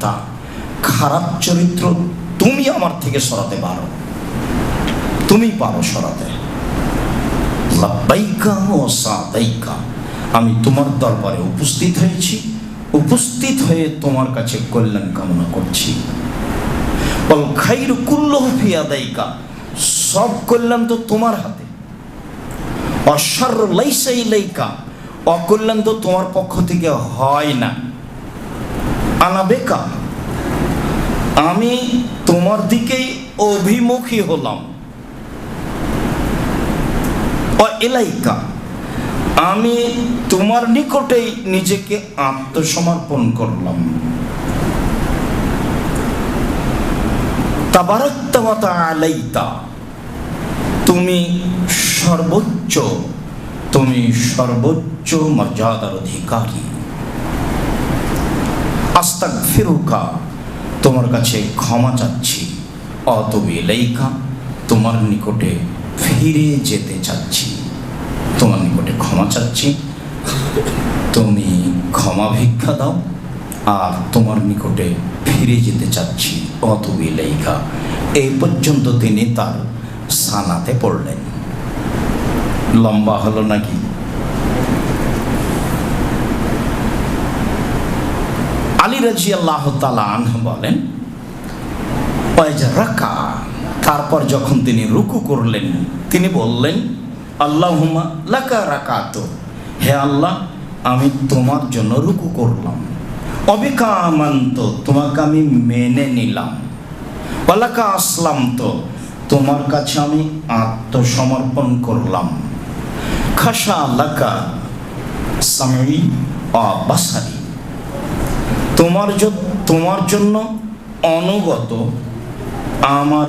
তা খারাপ চরিত্র তুমি আমার থেকে সরাতে পারো। তুমি পারো সরাতে। আমি তোমার দরবারে উপস্থিত হয়েছি। উপস্থিত হয়ে তোমার কাছে কল্যাণ কামনা করছি। সব কল্যাণ তো তোমার হাতে। অসার লাইসাই লাইকা অকল্যাণ তো তোমার পক্ষ থেকে হয় না। আনাবেকা আমি তোমার দিকেই অভিমুখী হলাম। এলাইকা আমি তোমার নিকটেই নিজেকে আত্মসমর্পণ করলাম। তাবারাত্তাওয়াতা আলাইতা তুমি সর্বোচ্চ তুমি সর্বোচ্চ মর্যাদার অধিকারী। আস্তাক ফিরুকা তোমার কাছে ক্ষমা চাচ্ছি। অতবি লেইকা তোমার নিকটে ফিরে যেতে চাচ্ছি। তোমার নিকটে ক্ষমা চাচ্ছি। তুমি ক্ষমা ভিক্ষা দাও, আর তোমার নিকটে ফিরে যেতে চাচ্ছি। অতবি লেইকা এই পর্যন্ত তিনি তার সানাতে পড়লেন। লম্বা হলো নাকি? আলী রাজি আল্লাহ তালান বলেন রাকা তারপর যখন তিনি রুকু করলেন, তিনি বললেন আল্লাহুমা লাকা রাকাত, হে আল্লাহ, আমি তোমার জন্য রুকু করলাম। অবিকামান্ত, তোমাকে আমি মেনে নিলাম। ওয়ালাকা আসলাম তো তোমার কাছে আমি আত্মসমর্পণ করলাম। খাসা লাকা সামি অবাসারি তোমার তোমার জন্য অনুগত আমার